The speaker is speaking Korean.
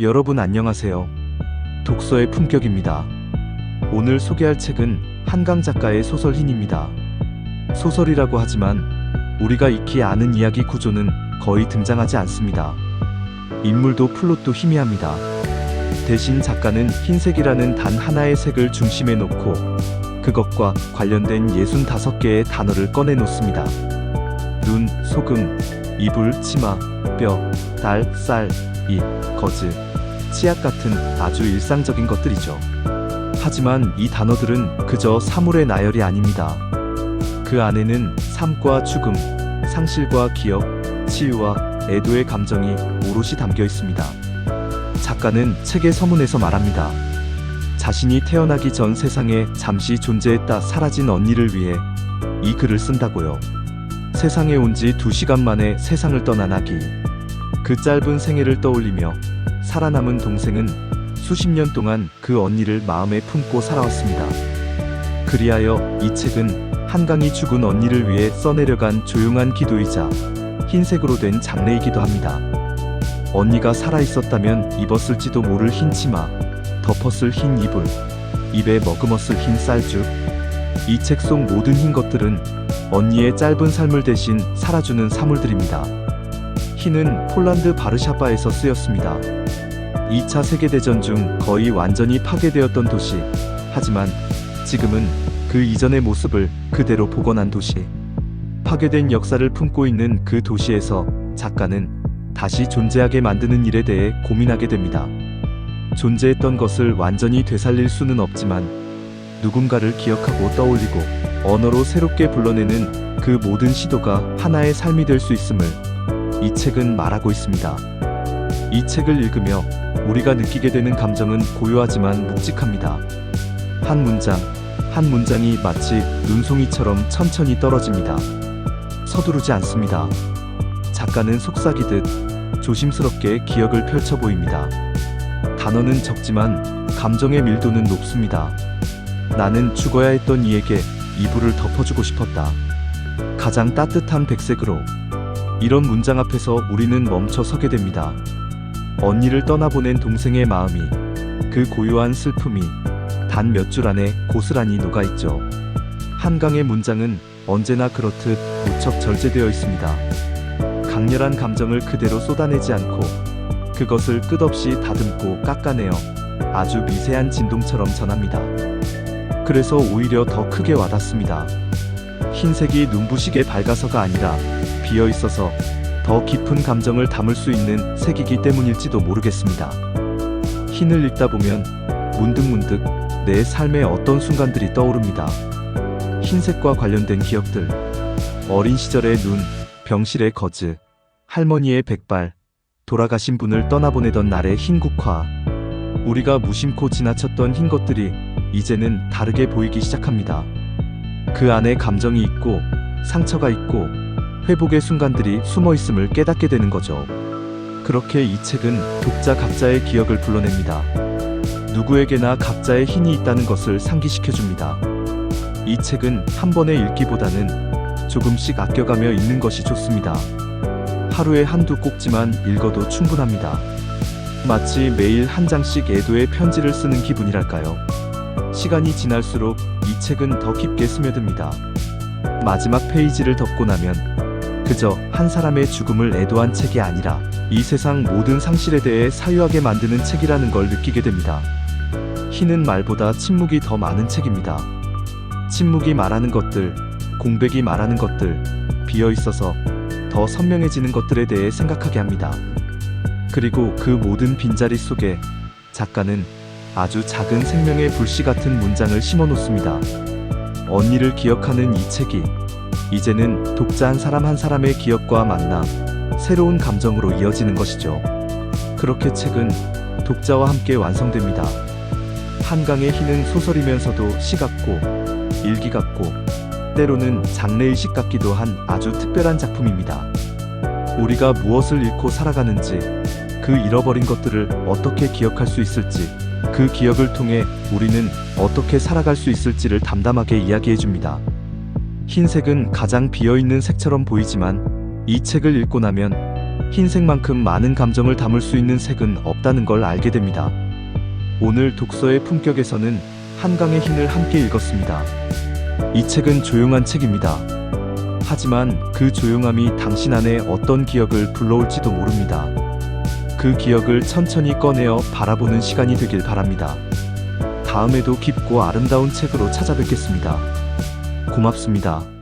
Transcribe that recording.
여러분 안녕하세요. 독서의 품격입니다. 오늘 소개할 책은 한강 작가의 소설 흰입니다. 소설이라고 하지만 우리가 익히 아는 이야기 구조는 거의 등장하지 않습니다. 인물도 플롯도 희미합니다. 대신 작가는 흰색이라는 단 하나의 색을 중심에 놓고 그것과 관련된 65개의 단어를 꺼내 놓습니다. 눈, 소금, 이불, 치마, 뼈, 달, 쌀, 잎, 거즈, 치약 같은 아주 일상적인 것들이죠. 하지만 이 단어들은 그저 사물의 나열이 아닙니다. 그 안에는 삶과 죽음, 상실과 기억, 치유와 애도의 감정이 오롯이 담겨 있습니다. 작가는 책의 서문에서 말합니다. 자신이 태어나기 전 세상에 잠시 존재했다 사라진 언니를 위해 이 글을 쓴다고요. 세상에 온지두 시간 만에 세상을 떠난 아기. 그 짧은 생애를 떠올리며 살아남은 동생은 수십 년 동안 그 언니를 마음에 품고 살아왔습니다. 그리하여 이 책은 한강이 죽은 언니를 위해 써내려간 조용한 기도이자 흰색으로 된 장례이기도 합니다. 언니가 살아있었다면 입었을지도 모를 흰 치마, 덮었을 흰 이불, 입에 머금었을 흰 쌀죽. 이 책 속 모든 흰 것들은 언니의 짧은 삶을 대신 살아주는 사물들입니다. 흰은 폴란드 바르샤바에서 쓰였습니다. 2차 세계대전 중 거의 완전히 파괴되었던 도시. 하지만 지금은 그 이전의 모습을 그대로 복원한 도시. 파괴된 역사를 품고 있는 그 도시에서 작가는 다시 존재하게 만드는 일에 대해 고민하게 됩니다. 존재했던 것을 완전히 되살릴 수는 없지만 누군가를 기억하고 떠올리고 언어로 새롭게 불러내는 그 모든 시도가 하나의 삶이 될 수 있음을 이 책은 말하고 있습니다. 이 책을 읽으며 우리가 느끼게 되는 감정은 고요하지만 묵직합니다. 한 문장, 한 문장이 마치 눈송이처럼 천천히 떨어집니다. 서두르지 않습니다. 작가는 속삭이듯 조심스럽게 기억을 펼쳐 보입니다. 단어는 적지만 감정의 밀도는 높습니다. 나는 죽어야 했던 이에게 이불을 덮어주고 싶었다. 가장 따뜻한 백색으로. 이런 문장 앞에서 우리는 멈춰 서게 됩니다. 언니를 떠나보낸 동생의 마음이, 그 고요한 슬픔이 단 몇 줄 안에 고스란히 녹아있죠. 한강의 문장은 언제나 그렇듯 무척 절제되어 있습니다. 강렬한 감정을 그대로 쏟아내지 않고 그것을 끝없이 다듬고 깎아내어 아주 미세한 진동처럼 전합니다. 그래서 오히려 더 크게 와닿습니다. 흰색이 눈부시게 밝아서가 아니라 비어 있어서 더 깊은 감정을 담을 수 있는 색이기 때문일지도 모르겠습니다. 흰을 읽다 보면 문득문득 내 삶의 어떤 순간들이 떠오릅니다. 흰색과 관련된 기억들. 어린 시절의 눈, 병실의 거즈, 할머니의 백발, 돌아가신 분을 떠나보내던 날의 흰 국화. 우리가 무심코 지나쳤던 흰 것들이 이제는 다르게 보이기 시작합니다. 그 안에 감정이 있고 상처가 있고 회복의 순간들이 숨어 있음을 깨닫게 되는 거죠. 그렇게 이 책은 독자 각자의 기억을 불러냅니다. 누구에게나 각자의 흰이 있다는 것을 상기시켜 줍니다. 이 책은 한 번에 읽기보다는 조금씩 아껴가며 읽는 것이 좋습니다. 하루에 한두 꼭지만 읽어도 충분합니다. 마치 매일 한 장씩 애도의 편지를 쓰는 기분이랄까요. 시간이 지날수록 이 책은 더 깊게 스며듭니다. 마지막 페이지를 덮고 나면 그저 한 사람의 죽음을 애도한 책이 아니라 이 세상 모든 상실에 대해 사유하게 만드는 책이라는 걸 느끼게 됩니다. 희는 말보다 침묵이 더 많은 책입니다. 침묵이 말하는 것들, 공백이 말하는 것들, 비어 있어서 더 선명해지는 것들에 대해 생각하게 합니다. 그리고 그 모든 빈자리 속에 작가는 아주 작은 생명의 불씨 같은 문장을 심어 놓습니다. 언니를 기억하는 이 책이 이제는 독자 한 사람 한 사람의 기억과 만나 새로운 감정으로 이어지는 것이죠. 그렇게 책은 독자와 함께 완성됩니다. 한강의 희는 소설이면서도 시 같고 일기 같고 때로는 장례의식 같기도 한 아주 특별한 작품입니다. 우리가 무엇을 잃고 살아가는지, 그 잃어버린 것들을 어떻게 기억할 수 있을지, 그 기억을 통해 우리는 어떻게 살아갈 수 있을지를 담담하게 이야기해 줍니다. 흰색은 가장 비어 있는 색처럼 보이지만 이 책을 읽고 나면 흰색만큼 많은 감정을 담을 수 있는 색은 없다는 걸 알게 됩니다. 오늘 독서의 품격에서는 한강의 흰을 함께 읽었습니다. 이 책은 조용한 책입니다. 하지만 그 조용함이 당신 안에 어떤 기억을 불러올지도 모릅니다. 그 기억을 천천히 꺼내어 바라보는 시간이 되길 바랍니다. 다음에도 깊고 아름다운 책으로 찾아뵙겠습니다. 고맙습니다.